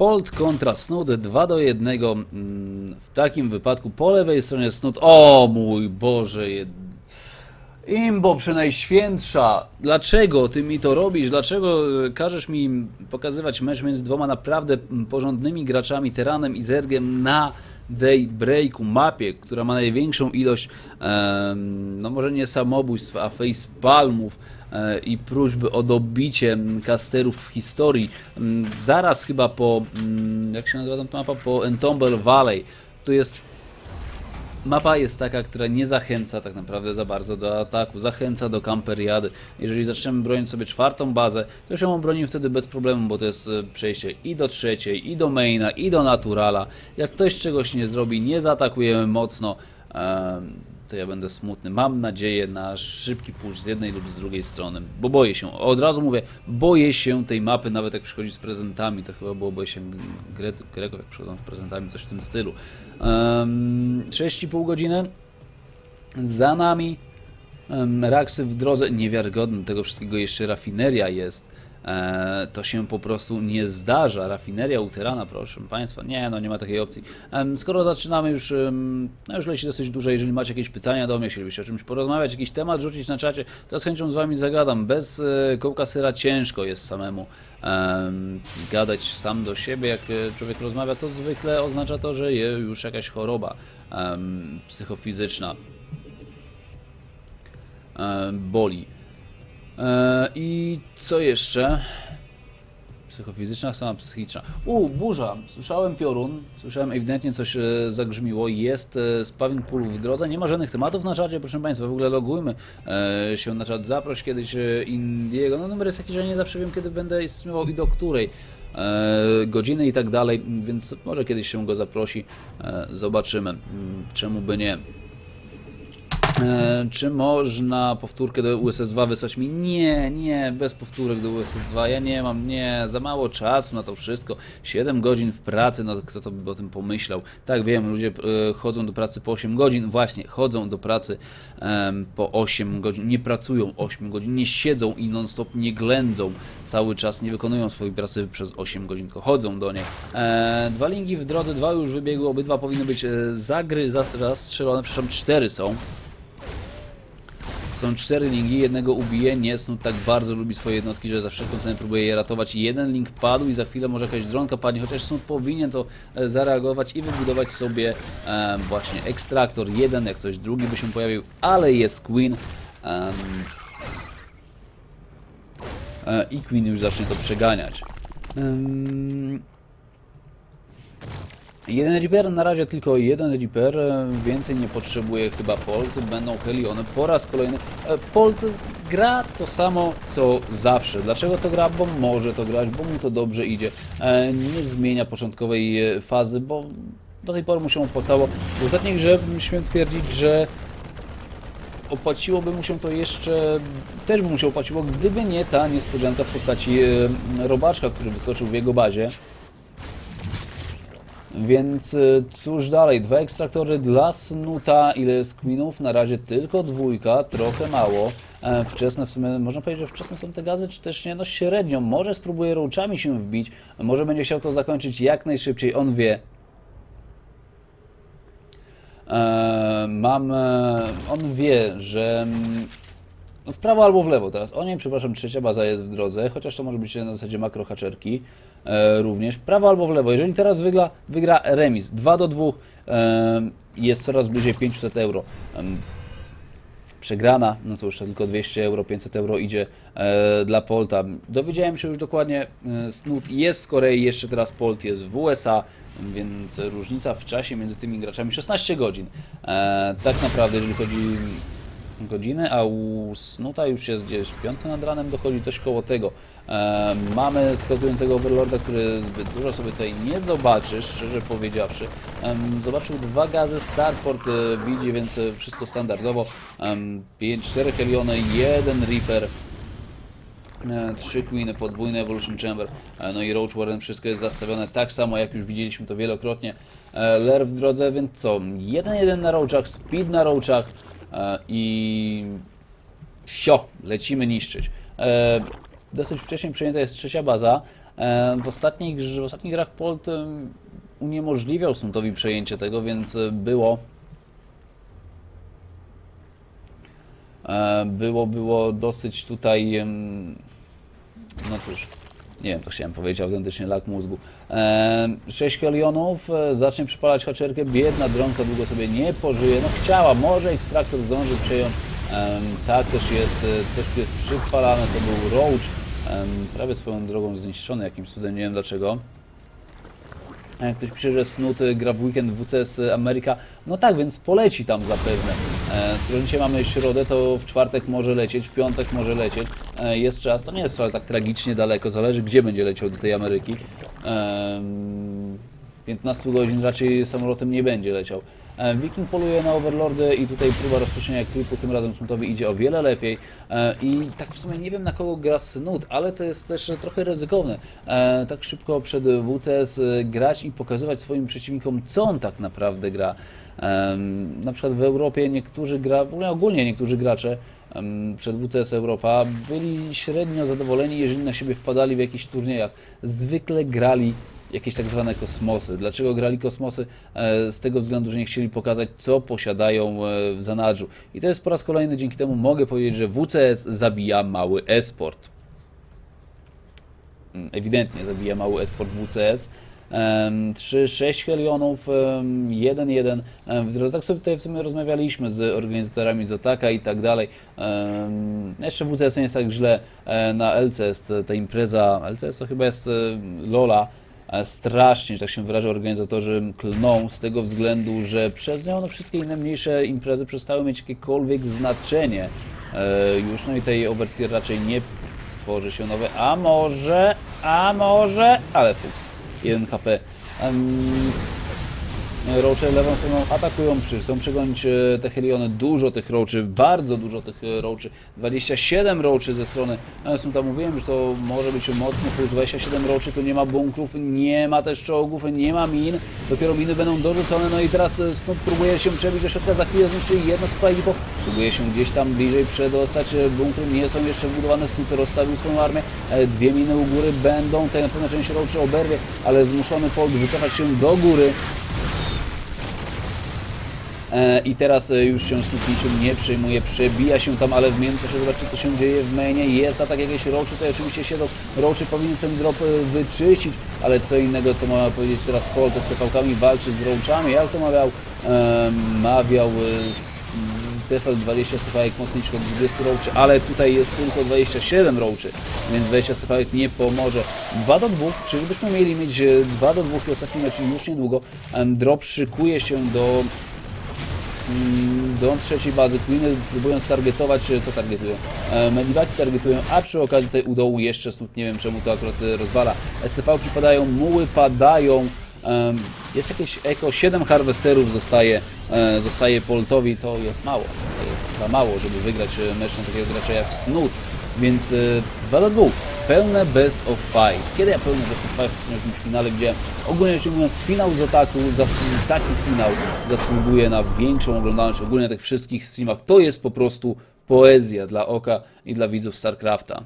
Polt kontra Snood 2 do 1. Mm, W takim wypadku po lewej stronie Snood. O mój Boże. jed- Imbo przenajświętsza, dlaczego ty mi to robisz? Dlaczego e, każesz mi pokazywać mecz między dwoma naprawdę porządnych graczami, Teranem i Zergiem na Daybreaku, mapie, która ma największą ilość, no może nie samobójstw, a facepalmów e, i próśby o dobicie casterów w historii. Zaraz chyba po, jak się nazywa ta mapa, po Entomble Valley. Tu jest Mapa jest taka, która nie zachęca tak naprawdę za bardzo do ataku, zachęca do kamperiady. Jeżeli zaczniemy bronić sobie czwartą bazę, to już ją obronimy wtedy bez problemu, bo to jest e, przejście i do trzeciej, i do maina, i do naturala. Jak ktoś czegoś nie zrobi, nie zaatakujemy mocno, to ja będę smutny. Mam nadzieję na szybki push z jednej lub z drugiej strony, bo boję się, od razu mówię, boję się tej mapy, nawet jak przychodzi z prezentami, to chyba było boję się Gre- Greków, jak przychodzą z prezentami, coś w tym stylu. Um, 6,5 godziny za nami. Um, Raksy w drodze, niewiarygodne tego wszystkiego jeszcze rafineria jest. E, to się po prostu nie zdarza. Rafineria uterana, proszę Państwa. Nie, no nie ma takiej opcji. Skoro zaczynamy już, no już leci dosyć dużo, jeżeli macie jakieś pytania do mnie, chcielibyście o czymś porozmawiać, jakiś temat rzucić na czacie, to z chęcią z Wami zagadam. Bez e, kołka syra ciężko jest samemu em, gadać sam do siebie. Jak e, człowiek rozmawia, to zwykle oznacza to, że je już jakaś choroba psychofizyczna boli. E, I co jeszcze? Psychofizyczna, sama psychiczna. U, burza. Słyszałem piorun, słyszałem ewidentnie coś e, zagrzmiło. Jest e, spawning pool w drodze. Nie ma żadnych tematów na czacie, proszę Państwa. W ogóle logujmy się na czat. Zaproś kiedyś Indiego. No numer jest taki, że nie zawsze wiem, kiedy będę streamował i do której godziny i tak dalej, więc może kiedyś się go zaprosi. Zobaczymy. Mm, Czemu by nie? E, czy można powtórkę do USS-2 wysłać mi? Nie, nie, bez powtórek do USS-2. Ja nie mam, nie, za mało czasu na to wszystko. 7 godzin w pracy, no kto to by o tym pomyślał? Tak, wiem, ludzie e, chodzą do pracy po 8 godzin, właśnie, chodzą do pracy po 8 godzin, nie pracują 8 godzin, nie siedzą i non-stop nie ględzą cały czas, nie wykonują swojej pracy przez 8 godzin, tylko chodzą do niej. E, dwa linki w drodze, dwa już wybiegły, obydwa powinny być e, zagry, zastrzelone, przepraszam, cztery są. Są cztery linki, jednego ubije, nie Snud tak bardzo lubi swoje jednostki, że za wszelką cenę próbuje je ratować. Jeden link padł i za chwilę może jakaś dronka padnie, chociaż Snud powinien to e, zareagować i wybudować sobie e, właśnie ekstraktor jeden, jak coś drugi by się pojawił, ale jest Queen. em, e, I Queen już zacznie to przeganiać. Em, Jeden Reaper, na razie tylko jeden Reaper, e, więcej nie potrzebuje chyba Polt, będą Heliony po raz kolejny. E, Polt gra to samo co zawsze. Dlaczego to gra? Bo może to grać, bo mu to dobrze idzie. E, Nie zmienia początkowej fazy, bo do tej pory mu się opłacało. W ostatniej grze śmiem twierdzić, że opłaciłoby mu się to jeszcze, też by mu się opłaciło, gdyby nie ta niespodzianka w postaci robaczka, który wyskoczył w jego bazie. Więc y, cóż dalej, dwa ekstraktory dla Snuta, ile Queenów? Na razie tylko dwójka, trochę mało. E, Wczesne w sumie, można powiedzieć, że wczesne są te gazy, czy też nie? No średnio, może spróbuje roachami się wbić, może będzie chciał to zakończyć jak najszybciej, on wie. E, Mam, e, on wie, że mm, w prawo albo w lewo teraz. O nie, przepraszam, trzecia baza jest w drodze, chociaż to może być na zasadzie makrohaczerki e, również. W prawo albo w lewo. Jeżeli teraz wygra, wygra remis 2 do 2, e, jest coraz bliżej 500 euro. Em, przegrana, no to już tylko 200 euro, 500 euro idzie e, dla Polta. Dowiedziałem się już dokładnie, e, Snoop jest w Korei, jeszcze teraz Polt jest w USA, więc różnica w czasie między tymi graczami 16 godzin. E, tak naprawdę, jeżeli chodzi godziny, a u już jest gdzieś piąty nad ranem, dochodzi coś koło tego. E, mamy skautującego Overlorda, który zbyt dużo sobie tutaj nie zobaczy, szczerze powiedziawszy. Zobaczył dwa gazy, Starport e, widzi, więc e, wszystko standardowo. Em, pięć, cztery Heliony, jeden Reaper. E, Trzy Queeny, podwójny Evolution Chamber, e, no i Roach Warren, wszystko jest zastawione tak samo, jak już widzieliśmy to wielokrotnie. E, Ler w drodze, więc co? 1-1 na Roachach, Speed na Roachach e, i sio, lecimy niszczyć. E, Dosyć wcześnie przejęta jest trzecia baza. E, W ostatnich, w ostatnich grach Polt e, uniemożliwiał Snutowi przejęcie tego, więc e, było e, było, było dosyć tutaj no cóż, nie wiem, co chciałem powiedzieć, autentycznie lak mózgu. E, 6 kelionów, e, zacznie przypalać haczerkę, biedna dronka długo sobie nie pożyje, no chciała, może ekstraktor zdąży przejąć, tak też jest, e, też tu jest przypalane, to był Roach, prawie swoją drogą zniszczony jakimś cudem, nie wiem dlaczego. Jak ktoś pisze, że Snut y, gra w weekend w WCS Ameryka, no tak, więc poleci tam zapewne. E, skoro dzisiaj mamy środę, to w czwartek może lecieć, w piątek może lecieć. E, jest czas, to nie jest wcale tak tragicznie daleko, zależy gdzie będzie leciał do tej Ameryki. E, 15 godzin raczej samolotem nie będzie leciał. E, Viking poluje na Overlordy i tutaj próba rozproszenia klipu, tym razem Snutowi idzie o wiele lepiej E, i tak w sumie nie wiem na kogo gra Snut, ale to jest też trochę ryzykowne. E, Tak szybko przed WCS grać i pokazywać swoim przeciwnikom, co on tak naprawdę gra. Na przykład w Europie niektórzy gra, w ogóle ogólnie niektórzy gracze przed WCS Europa byli średnio zadowoleni, jeżeli na siebie wpadali w jakichś turniejach. Zwykle grali jakieś tak zwane kosmosy. Dlaczego grali kosmosy? E, Z tego względu, że nie chcieli pokazać, co posiadają e, w zanadrzu. I to jest po raz kolejny, dzięki temu mogę powiedzieć, że WCS zabija mały esport. Mm, Ewidentnie zabija mały esport WCS. Em, 3-6 Helionów, em, 1-1. Em, w- Tak sobie tutaj w sumie rozmawialiśmy z organizatorami z Otaka i tak dalej. Jeszcze WCS nie jest tak źle. E, Na LCS ta impreza, LCS to chyba jest Lola, strasznie, że tak się wyrażę, organizatorzy klną z tego względu, że przez nią no, wszystkie inne mniejsze imprezy przestały mieć jakiekolwiek znaczenie. E, już, no i tej overseer raczej nie stworzy się nowe, a może, a może, ale fuks, 1 HP. Um, Roache lewą stroną atakują, chcą przegonić e, te Heliony, dużo tych roaczy, bardzo dużo tych e, roaczy, 27 roaczy ze strony, zresztą tam mówiłem, że to może być mocny plus 27 roaczy, tu nie ma bunkrów, nie ma też czołgów, nie ma min, dopiero miny będą dorzucone, no i teraz e, Snoop próbuje się przebić do środka, za chwilę zniszczy jedno z Palipo, próbuje się gdzieś tam bliżej przedostać, e, bunkry. Nie są jeszcze wbudowane, Snoop rozstawił swoją armię, e, dwie miny u góry będą, tutaj na pewno część roaczy oberwie, ale zmuszony Polk wycofać się do góry, E, I teraz e, już się Snoop niczym nie przejmuje, przebija się tam, ale w międzyczasie zobaczy co się dzieje w mainie, jest atak jakieś roczy, to oczywiście się do roczy powinien ten drop e, wyczyścić, ale co innego, co ma powiedzieć teraz Paul, te z CV-kami walczy z roachami, jak to mawiał, e, mawiał e, Tefel 20 sypałek mocniejszych od 20 roaczy, ale tutaj jest tylko 27 roaczy, więc 20 sypałek nie pomoże. 2 do 2, czyli byśmy mieli mieć e, 2 do 2 i ostatni mecz już niedługo. Drop szykuje się do do trzeciej bazy. Queeny próbują targetować, e, co targetują? E, Medivaki targetują, a przy okazji tutaj u dołu jeszcze snut, nie wiem czemu to akurat e, rozwala. SCV-ki padają, muły padają. Jest jakieś eko, 7 harvesterów zostaje, zostaje Poltowi, to jest mało. Chyba mało, żeby wygrać mecz na takiego gracza jak Snut. Więc e, 2 do 2. Pełne best of 5. Kiedy ja pełne best of 5 w jakimś finale, gdzie ogólnie rzecz ujmując finał z zasłu- taki finał zasługuje na większą oglądalność ogólnie na tych wszystkich streamach. To jest po prostu poezja dla oka i dla widzów StarCrafta.